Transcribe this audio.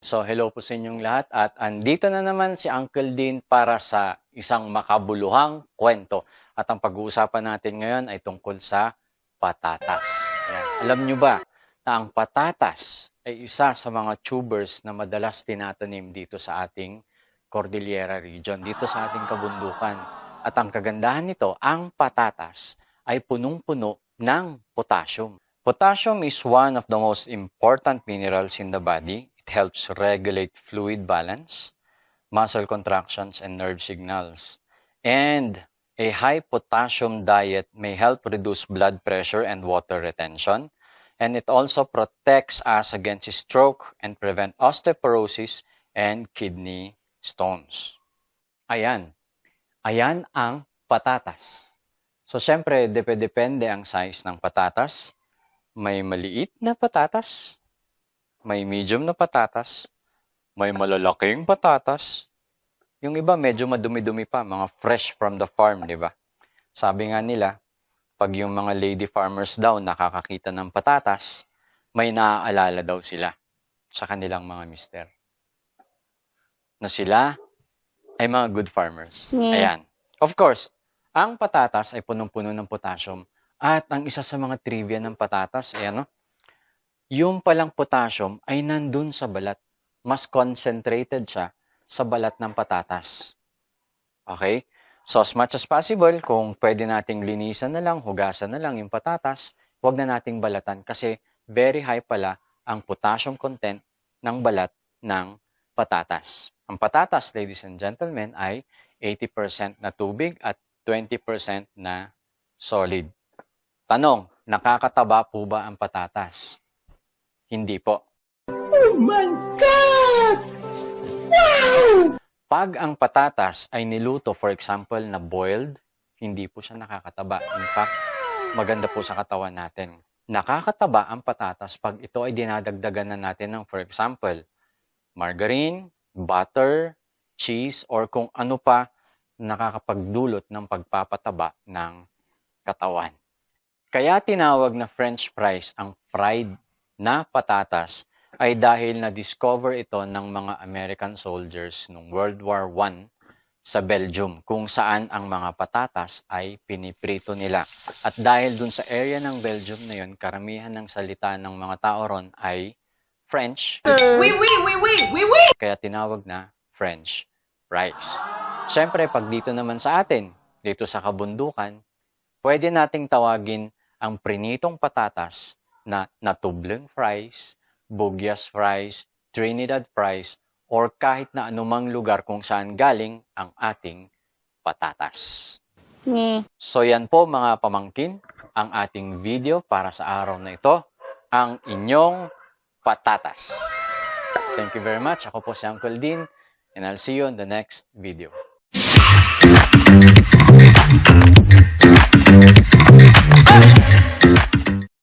So hello po sa inyong lahat at andito na naman si Uncle Dean para sa isang makabuluhang kwento. At ang pag-uusapan natin ngayon ay tungkol sa patatas. Ayan. Alam nyo ba na ang patatas ay isa sa mga tubers na madalas tinatanim dito sa ating Cordillera region, dito sa ating kabundukan. At ang kagandahan nito, ang patatas ay punong-puno ng potassium. Potassium is one of the most important minerals in the body. It helps regulate fluid balance, muscle contractions, and nerve signals. And a high potassium diet may help reduce blood pressure and water retention. And it also protects us against stroke and prevent osteoporosis and kidney stones. Ayan. Ayan ang patatas. So, syempre, depende ang size ng patatas. May maliit na patatas, may medium na patatas, may malalaking patatas. Yung iba medyo madumi-dumi pa, mga fresh from the farm, di ba? Sabi nga nila, pag yung mga lady farmers daw nakakakita ng patatas, may naaalala daw sila sa kanilang mga mister. Na sila ay mga good farmers. Yeah. Ayan. Of course, ang patatas ay punong-puno ng potassium. At ang isa sa mga trivia ng patatas ay ano, yung palang potassium ay nandun sa balat. Mas concentrated siya sa balat ng patatas. Okay? So as much as possible, kung pwede nating linisan na lang, hugasan na lang yung patatas, huwag na nating balatan kasi very high pala ang potassium content ng balat ng patatas. Ang patatas, ladies and gentlemen, ay 80% na tubig at 20% na solid. Tanong, nakakataba po ba ang patatas? Hindi po. Pag ang patatas ay niluto, for example, na boiled, hindi po siya nakakataba. In fact, maganda po sa katawan natin. Nakakataba ang patatas pag ito ay dinadagdagan na natin ng, for example, margarine, butter, cheese, or kung ano pa nakakapagdulot ng pagpapataba ng katawan. Kaya tinawag na french fries ang fried na patatas ay dahil na-discover ito ng mga American soldiers noong World War I sa Belgium kung saan ang mga patatas ay piniprito nila. At dahil dun sa area ng Belgium na yun, karamihan ng salita ng mga tao ron ay French. Oui, oui, oui, oui, oui, oui. Kaya tinawag na French fries. Siyempre, pag dito naman sa atin, dito sa kabundukan, pwede nating tawagin ang prinitong patatas na natubleng fries, bugyas fries, Trinidad fries, or kahit na anumang lugar kung saan galing ang ating patatas. Ni. So yan po mga pamangkin, ang ating video para sa araw na ito, ang inyong patatas. Thank you very much. Ako po si Uncle Dean and I'll see you in the next video. Thank you.